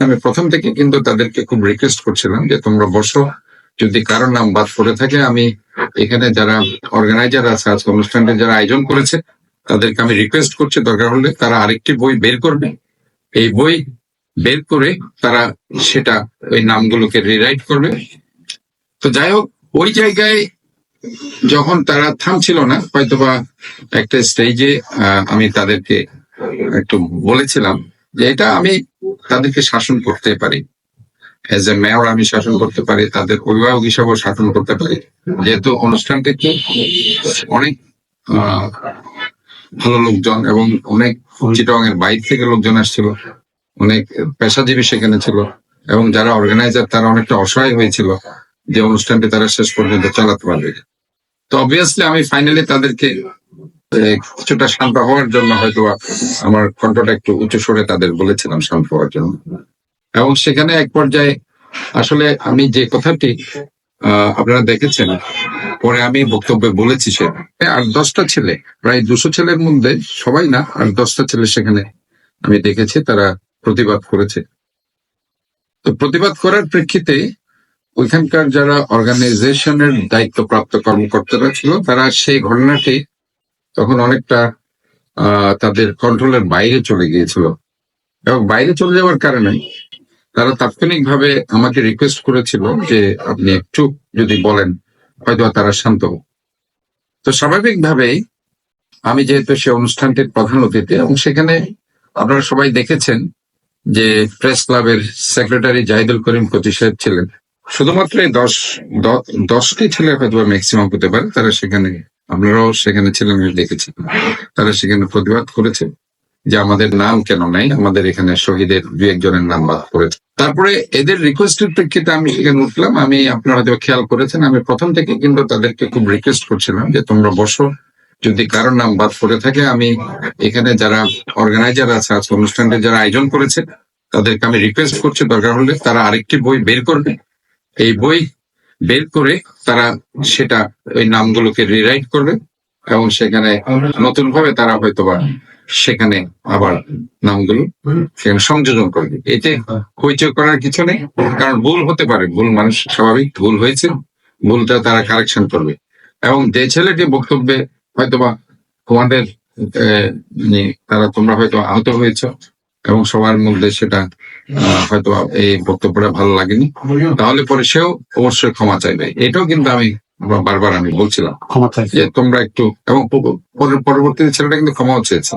আমি প্রথম থেকে কিন্তু তাদেরকে খুব রিকোয়েস্ট করছিলাম যে তোমরা বসো, যদি কারোর নাম বাদ পড়ে থাকে, আমি এখানে যারা অর্গানাইজার আছে, আজকে অনুষ্ঠানটা যারা আয়োজন করেছে, তাদেরকে আমি রিকোয়েস্ট করছি, দরকার হলে তারা আরেকটি বই বের করবে। এই বই বের করে তারা সেটা, ওই নামগুলোকে রিরাইট করবে। তো যাই হোক, ওই জায়গায় যখন তারা থামছিল না, হয়তোবা একটা স্টেজে আমি তাদেরকে একটু বলেছিলাম যে এটা আমি তাদেরকে শাসন করতে পারি। এজ এ মেয়র আমি শাসন করতে পারি, তাদের অভিভাবক হিসাবেও শাসন করতে পারি। যেহেতু অনুষ্ঠানটিতে অনেক ভালো লোকজন এবং অনেক চিটং এর থেকে লোকজন আসছিল, অনেক পেশাজীবী সেখানে ছিল এবং যারা অর্গানাইজার তারা অনেকটা অসহায় হয়েছিল যে অনুষ্ঠানটি তারা শেষ পর্যন্ত চালাতে পারবে। তো অবভিয়াসলি আমি ফাইনালি তাদেরকে কিছুটা শান্ত হওয়ার জন্য হয়তো আমার কণ্ঠটা একটু উঁচু সরে তাদের বলেছিলাম শান্ত হওয়ার জন্য। এবং সেখানে এক পর্যায়ে আসলে আমি যে কথাটি আপনারা দেখেছেন, পরে আমি বক্তব্যে বলেছি সে আর দশটা ছেলে, প্রায় দুশো ছেলের মধ্যে সবাই না, আর দশটা ছেলে সেখানে আমি দেখেছি, তারা প্রতিবাদ করেছে। তো প্রতিবাদ করার প্রেক্ষিতে ওইখানকার যারা অর্গানাইজেশনের দায়িত্বপ্রাপ্ত কর্মকর্তারা ছিল, তারা সেই ঘটনাটি তখন অনেকটা তাদের কন্ট্রোলের বাইরে চলে গিয়েছিল এবং বাইরে চলে যাওয়ার কারণে তারা তাৎক্ষণিকভাবে আমাকে রিকোয়েস্ট করেছিল যে আপনি একটু যদি বলেন, হয়তো তারা শান্ত হোক। তো স্বাভাবিকভাবেই আমি যেহেতু সে অনুষ্ঠানটির প্রধান অতিথি এবং সেখানে আপনারা সবাই দেখেছেন যে প্রেস ক্লাবের সেক্রেটারি জাহিদুল করিম কচি সাহেব ছিলেন শুধুমাত্র দশ দশটি ছেলে হয়তো ম্যাক্সিমাম হতে পারে, তারা সেখানে আপনারাও সেখানে ছিলেন আমি দেখেছি। তারা সেখানে প্রতিবাদ করেছে যে আমাদের নাম কেন নাই? আমাদের এখানে শহীদের দু একজনের নাম বাদ করেছে তারপরে এদের রিকোয়েস্টের প্রেক্ষিতে আমি সেখানে উঠলাম। আমি, আপনারা হয়তো খেয়াল করেছেন, আমি প্রথম থেকে কিন্তু তাদেরকে খুব রিকোয়েস্ট করছিলাম যে তোমরা বসো। যদি কারোর নাম বাদ পড়ে থাকে, আমি এখানে যারা অর্গানাইজার আছে, আজকে অনুষ্ঠানটা যারা আয়োজন করেছে, তাদেরকে আমি রিকোয়েস্ট করছি। দরকার হলে তারা আরেকটি বই বের করবে। এই বই বের করে তারা সেটা ওই নামগুলোকে রিরাইট করবে এবং সেখানে নতুন ভাবে তারা হয়তোবা সেখানে আবার নামগুলো সেখানে সংযোজন করবে এতে হইচই করার কিছু নেই কারণ ভুল হতে পারে ভুল মানুষ স্বাভাবিক ভুল হয়েছে ভুলটা তারা কারেকশন করবে। এবং যে ছেলেটি বক্তব্যে হয়তোবা তোমাদের আহ, মানে তারা তোমরা হয়তো আহত হয়েছ এবং সবার মধ্যে সেটা আহ, হয়তো এই বক্তব্যটা ভালো লাগেনি। তাহলে পরে সেও অবশ্যই ক্ষমা চাইবে। এটাও কিন্তু আমি বারবার আমি বলছিলাম যে তোমরা একটু এবং পরবর্তীতে ছেলেটা কিন্তু ক্ষমাও চেয়েছে।